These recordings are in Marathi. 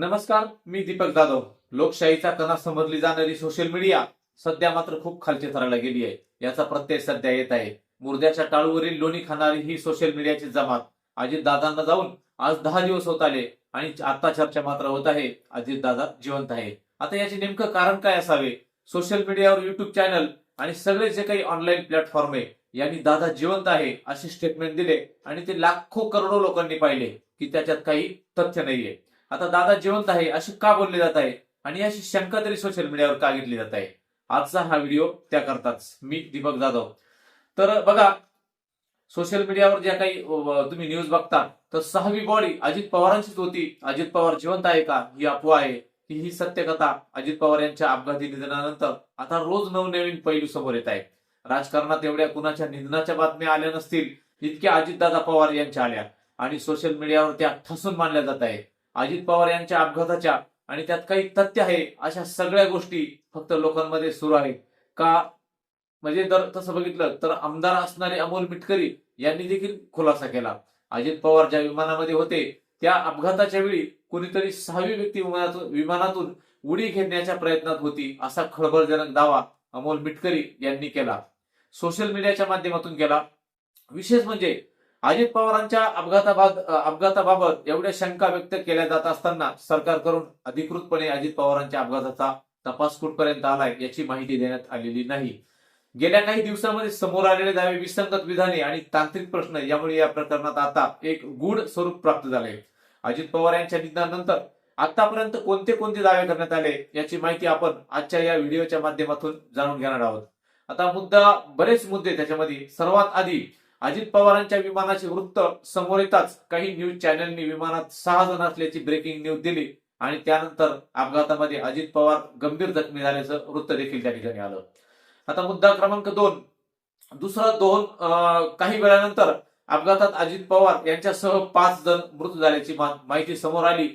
नमस्कार मी दीपक जाधव. लोकशाहीचा कणा समजली जाणारी सोशल मीडिया सध्या मात्र खूप खालची थराला गेली आहे. याचा प्रत्यय सध्या येत आहे. मुर्द्याच्या टाळूवरील लोणी खाणारी ही सोशल मीडियाची जमात. अजित दादांना जाऊन आज दहा दिवस होत आले आणि आता चर्चा मात्र होत आहे. अजित दादा जिवंत आहे. आता याचे नेमकं कारण काय असावे? सोशल मीडियावर युट्यूब चॅनल आणि सगळे जे काही ऑनलाईन प्लॅटफॉर्म आहे यांनी दादा जिवंत आहे असे स्टेटमेंट दिले आणि ते लाखो करोडो लोकांनी पाहिले की त्याच्यात काही तथ्य नाहीये. आता दादा जिवंत आहे असे का बोलले जात आहे? आणि अशी शंका तरी सोशल मीडियावर का घेतली जात आहे? आजचा हा व्हिडिओ त्याकरताच. मी दीपक जाधव. तर बघा सोशल मीडियावर ज्या काही तुम्ही न्यूज बघता तर सहावी बॉडी अजित पवारांचीच होती. अजित पवार जिवंत आहे का? ही अफवा आहे. की ही सत्यकथा अजित पवार यांच्या अपघाती निधनानंतर आता रोज नवनवीन पैलू समोर येत आहे राजकारणात एवढ्या कुणाच्या निधनाच्या बातम्या आल्या नसतील इतक्या अजितदादा पवार यांच्या आल्या. आणि सोशल मीडियावर त्या ठसून मानल्या जात आहे अजित पवार यांच्या अपघाताच्या आणि त्यात काही तथ्य आहे अशा सगळ्या गोष्टी फक्त लोकांमध्ये सुरू आहेत. का? म्हणजे जर तसं बघितलं तर आमदार असणारे अमोल मिटकरी यांनी देखील खुलासा केला. अजित पवार ज्या विमानामध्ये होते त्या अपघाताच्या वेळी कुणीतरी सहावी व्यक्ती विमानातून विमानातून उडी घेण्याच्या प्रयत्नात होती असा खळबळजनक दावा अमोल मिटकरी यांनी केला. सोशल मीडियाच्या माध्यमातून केला. विशेष म्हणजे अजित पवारांच्या अपघाताबाद अपघाताबाबत एवढ्या शंका व्यक्त केल्या जात असताना सरकारकडून अधिकृतपणे अजित पवारांच्या अपघाताचा तपास कुठपर्यंत आलाय याची माहिती देण्यात आलेली नाही. गेल्या काही दिवसांमध्ये समोर आलेले दावे विसंगत विधाने आणि तांत्रिक प्रश्न यामुळे या प्रकरणात आता एक गूढ स्वरूप प्राप्त झाले अजित पवार यांच्या निधनानंतर आतापर्यंत कोणते कोणते दावे करण्यात आले याची माहिती आपण आजच्या या व्हिडिओच्या माध्यमातून जाणून घेणार आहोत. आता मुद्दा बरेच मुद्दे त्याच्यामध्ये सर्वात आधी अजित पवारांच्या विमानाचे वृत्त समोर येताच काही न्यूज चॅनलनी विमानात सहा जण असल्याची ब्रेकिंग न्यूज दिली आणि त्यानंतर अपघातामध्ये अजित पवार गंभीर जखमी झाल्याचं वृत्त देखील त्या ठिकाणी आलं. आता मुद्दा क्रमांक दोन. दुसरा दोन काही वेळानंतर अपघातात अजित पवार यांच्यासह पाच जण मृत झाल्याची माहिती समोर आली.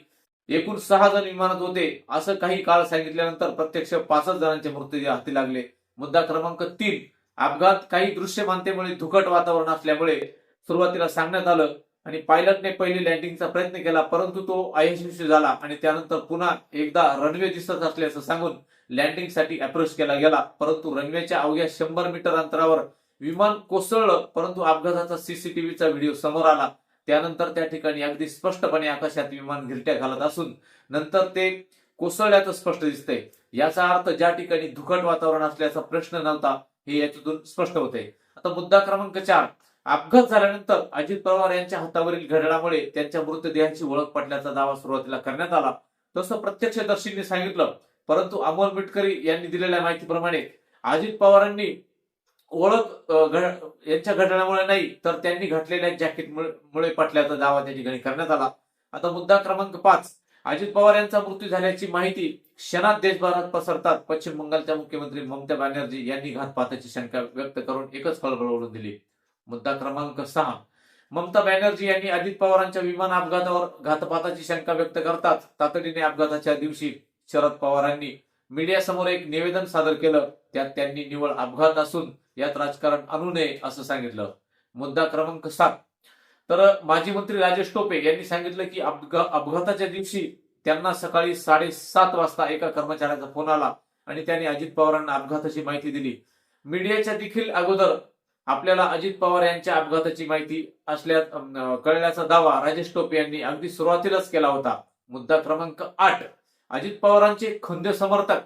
एकूण सहा जण विमानात होते. असं काही काळ सांगितल्यानंतर प्रत्यक्ष पाचच जणांचे मृतदेह हाती लागले. मुद्दा क्रमांक तीन. अपघात काही दृश्यमानतेमुळे धुकट वातावरण असल्यामुळे सुरुवातीला सांगण्यात आलं आणि पायलटने पहिले लँडिंगचा प्रयत्न केला परंतु तो अयशस्वी झाला आणि त्यानंतर पुन्हा एकदा रनवे दिसत असल्याचं सांगून लँडिंगसाठी अप्रोच केला गेला. परंतु रनवेच्या अवघ्या शंभर मीटर अंतरावर विमान कोसळलं परंतु अपघाताचा सीसीटीव्हीचा व्हिडिओ समोर आला. त्यानंतर त्या ठिकाणी अगदी स्पष्टपणे आकाशात विमान घिरट्या घालत असून नंतर ते कोसळल्याचं स्पष्ट दिसतंय. याचा अर्थ ज्या ठिकाणी धुकट वातावरण असल्याचा प्रश्न नव्हता हे याच्यातून स्पष्ट होते आता मुद्दा क्रमांक चार अपघात झाल्यानंतर अजित पवार यांच्या हातावरील घडणामुळे त्यांच्या मृतदेहाची ओळख पडल्याचा दावा सुरुवातीला करण्यात आला. तसं प्रत्यक्षदर्शींनी सांगितलं परंतु अमोल मिटकरी यांनी दिलेल्या माहितीप्रमाणे अजित पवारांनी ओळख यांच्या घटनामुळे नाही तर त्यांनी घटलेल्या जॅकेट मुळे पटल्याचा दावा त्या ठिकाणी करण्यात आला. आता मुद्दा क्रमांक पाच अजित पवार यांचा मृत्यू झाल्याची माहिती क्षणात देशभरात पसरतात. पश्चिम बंगालच्या मुख्यमंत्री ममता बॅनर्जी यांनी घातपाताची शंका व्यक्त करून एकच खळबळ ओढून दिली. मुद्दा क्रमांक सहा. ममता बॅनर्जी यांनी अजित पवारांच्या विमान अपघातावर घातपाताची शंका व्यक्त करतात तातडीने अपघाताच्या दिवशी शरद पवारांनी मीडियासमोर एक निवेदन सादर केलं. त्यात त्यांनी निवळ अपघात असून यात राजकारण आणू नये असं सांगितलं. मुद्दा क्रमांक सात. तर माजी मंत्री राजेश टोपे यांनी सांगितलं की अपघा- अपघाताच्या दिवशी त्यांना सकाळी साडेसात वाजता एका कर्मचाऱ्याचा फोन आला आणि त्यांनी अजित पवारांना अपघाताची माहिती दिली. मीडियाच्या देखील अगोदर आपल्याला अजित पवार यांच्या अपघाताची माहिती असल्या कळल्याचा दावा राजेश टोपे यांनी अगदी सुरुवातीलाच केला होता. मुद्दा क्रमांक आठ. अजित पवारांचे खंदे समर्थक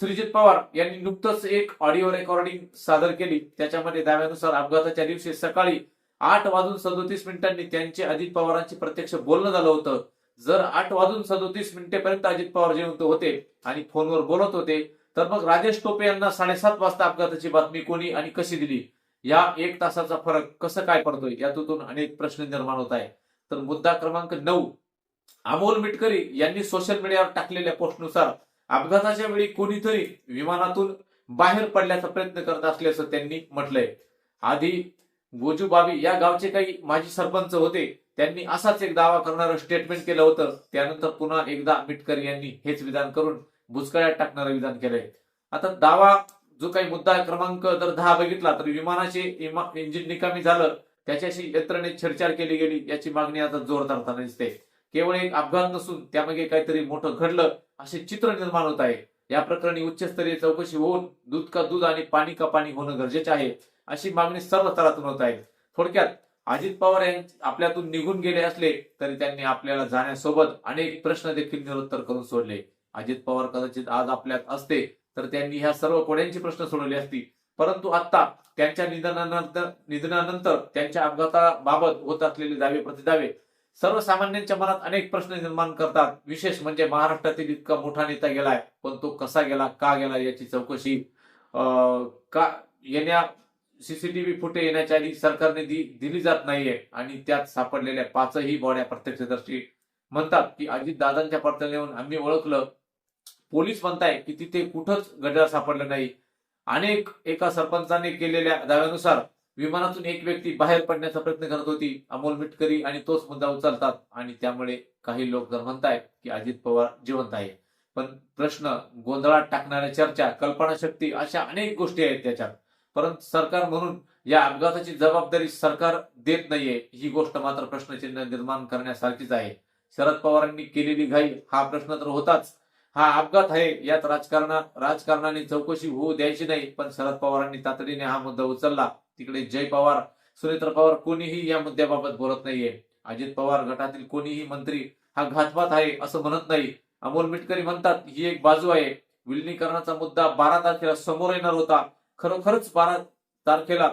श्रीजित पवार यांनी नुकतंच एक ऑडिओ रेकॉर्डिंग सादर केली. त्याच्यामध्ये दाव्यानुसार अपघाताच्या दिवशी सकाळी आठ वाजून सदोतीस मिनिटांनी त्यांचे अजित पवारांचे प्रत्यक्ष बोलणं झालं होतं. जर आठ वाजून सदोतीस मिनिटेपर्यंत अजित पवार जिवंत होते आणि फोनवर बोलत होते तर मग राजेश टोपे यांना साडेसात वाजता अपघाताची बातमी कोणी आणि कशी दिली? या एक तासाचा फरक कसं काय पडतोय? यातून अनेक प्रश्न निर्माण होत आहे तर मुद्दा क्रमांक नऊ. अमोल मिटकरी यांनी सोशल मीडियावर टाकलेल्या पोस्टनुसार अपघाताच्या वेळी कोणीतरी विमानातून बाहेर पडल्याचा प्रयत्न करत असल्याचं त्यांनी म्हटलंय. आधी गोजूबाबी या गावचे काही माजी सरपंच होते त्यांनी असाच एक दावा करणारं स्टेटमेंट केलं होतं. त्यानंतर पुन्हा एकदा मिटकर यांनी हेच विधान करून भुजकळ्यात टाकणारं विधान केलंय. आता दावा जो काही मुद्दा क्रमांक जर दहा बघितला तर विमानाचे इमा- इंजिन निकामी झालं त्याच्याशी यंत्रणेत छेडछाड केली गेली याची मागणी आता जोर धरताना दिसते. केवळ एक अपघात नसून त्यामागे काहीतरी मोठं घडलं असे चित्र निर्माण होत आहे. या प्रकरणी उच्चस्तरीय चौकशी होऊन दूध का दूध आणि पाणी का पाणी होणं गरजेचे आहे अशी मागणी सर्व स्तरातून होत आहे. थोडक्यात अजित पवार आपल्यातून निघून गेले असले तरी त्यांनी आपल्याला जाण्यासोबत अनेक प्रश्न देखील निरुत्तर करून सोडले. अजित पवार कदाचित आज आपल्यात असते तर त्यांनी ह्या सर्व कोड्यांची प्रश्न सोडवली असती. परंतु आता त्यांच्या निधनानंतर निधनानंतर त्यांच्या अपघाताबाबत होत असलेले दावे प्रतिदावे सर्वसामान्यांच्या मनात अनेक प्रश्न निर्माण करतात. विशेष म्हणजे महाराष्ट्रातील इतका मोठा नेता गेलाय पण तो कसा गेला का गेला याची चौकशी. का येण्या सीसीटीव्ही फुटे येण्याच्या आधी सरकारने दि, दिली जात नाहीये आणि त्यात सापडलेल्या पाचही बॉड्या प्रत्यक्षदर्शी म्हणतात की अजित दादांच्या पडताळणीवरून आम्ही ओळखलं. पोलीस म्हणताय की तिथे कुठंच गड्या सापडलं नाही. अनेक एका सरपंचाने केलेल्या दाव्यानुसार विमानातून एक व्यक्ती बाहेर पडण्याचा प्रयत्न करत होती. अमोल मिटकरी आणि तोच मुद्दा उचलतात आणि त्यामुळे काही लोक जर म्हणतायत की अजित पवार जिवंत आहे. पण प्रश्न गोंधळात टाकणाऱ्या चर्चा कल्पनाशक्ती अशा अनेक गोष्टी आहेत त्याच्यात. परंतु सरकार म्हणून या अपघाताची जबाबदारी सरकार देत नाहीये ही गोष्ट मात्र प्रश्नचिन्ह निर्माण करण्यासारखीच आहे. शरद पवारांनी केलेली घाई हा प्रश्न तर होताच. हा अपघात आहे यात राजकारणा राजकारणाने चौकशी होऊ द्यायची नाही पण शरद पवारांनी तातडीने हा मुद्दा उचलला. तिकडे जय पवार सुनेत्र पवार कोणीही या मुद्द्याबाबत बोलत नाहीये. अजित पवार गटातील कोणीही मंत्री हा घातपात आहे असं म्हणत नाही. अमोल मिटकरी म्हणतात ही एक बाजू आहे. विलिनीकरणाचा मुद्दा बारा तारखेला समोर येणार होता. खरोखरच बारा तारखेला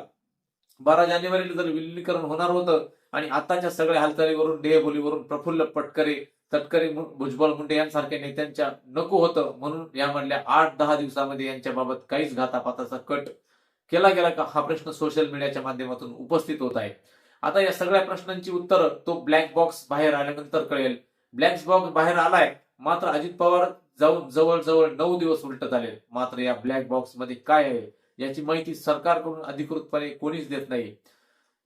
बारा जानेवारीला जर विलिनीकरण होणार होतं आणि आताच्या सगळ्या हालचालीवरून देहबोलीवरून प्रफुल्ल पटकरे तटकरे भुजबळ मुंडे यांसारख्या नेत्यांच्या नको होतं म्हणून यामधल्या आठ दहा दिवसामध्ये यांच्याबाबत काहीच घातापाताचा कट केला गेला का हा प्रश्न सोशल मीडियाच्या माध्यमातून उपस्थित होत आहे. आता या सगळ्या प्रश्नांची उत्तरं तो ब्लॅक बॉक्स बाहेर आल्यानंतर कळेल. ब्लॅक बॉक्स बाहेर आलाय मात्र अजित पवार जाऊन जवळजवळ नऊ दिवस उलटत आले मात्र या ब्लॅक बॉक्समध्ये काय आहे याची माहिती सरकारकडून अधिकृतपणे कोणीच देत नाही.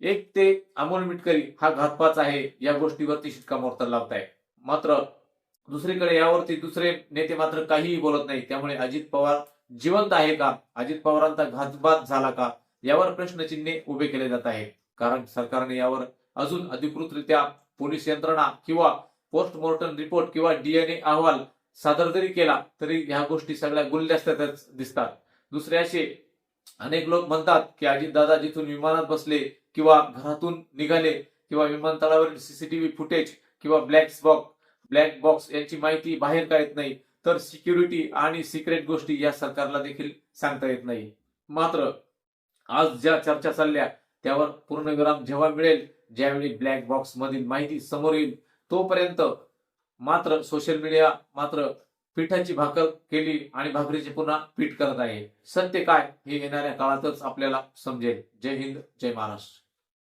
एक ते अमोल मिटकरी हा घातपाच आहे या गोष्टीवरती शिक्कामोर्तब लावताय. मात्र दुसरीकडे यावरती दुसरे नेते मात्र काहीही बोलत नाही त्यामुळे अजित पवार जिवंत आहे का? अजित पवारांचा घातपात झाला का? यावर प्रश्नचिन्हे उभे केले जात आहे कारण सरकारने यावर अजून अधिकृतरित्या पोलीस यंत्रणा किंवा पोस्टमॉर्टम रिपोर्ट किंवा डीएनए अहवाल सादर जरी केला तरी ह्या गोष्टी सगळ्या गुलदस्त्यातच दिसतात. दुसरे असे अनेक लोक म्हणतात की अजितदादा जिथून विमानात बसले किंवा घरातून निघाले किंवा विमानतळावरील सीसीटीव्ही फुटेज किंवा ब्लॅक बॉक्स ब्लॅक बॉक्स यांची माहिती बाहेर का येत नाही तर सिक्युरिटी आणि सिक्रेट गोष्टी या सरकारला देखील सांगता येत नाही. मात्र आज ज्या चर्चा चालल्या त्यावर पूर्णविराम जेव्हा मिळेल ज्यावेळी ब्लॅक बॉक्स मधील माहिती समोर येईल तोपर्यंत मात्र सोशल मीडिया मात्र पिठाची भाकर केली आणि भाकरीची पुन्हा पीठ करत आहे. सत्य काय हे येणाऱ्या काळातच आपल्याला समजेल. जय हिंद जय महाराष्ट्र.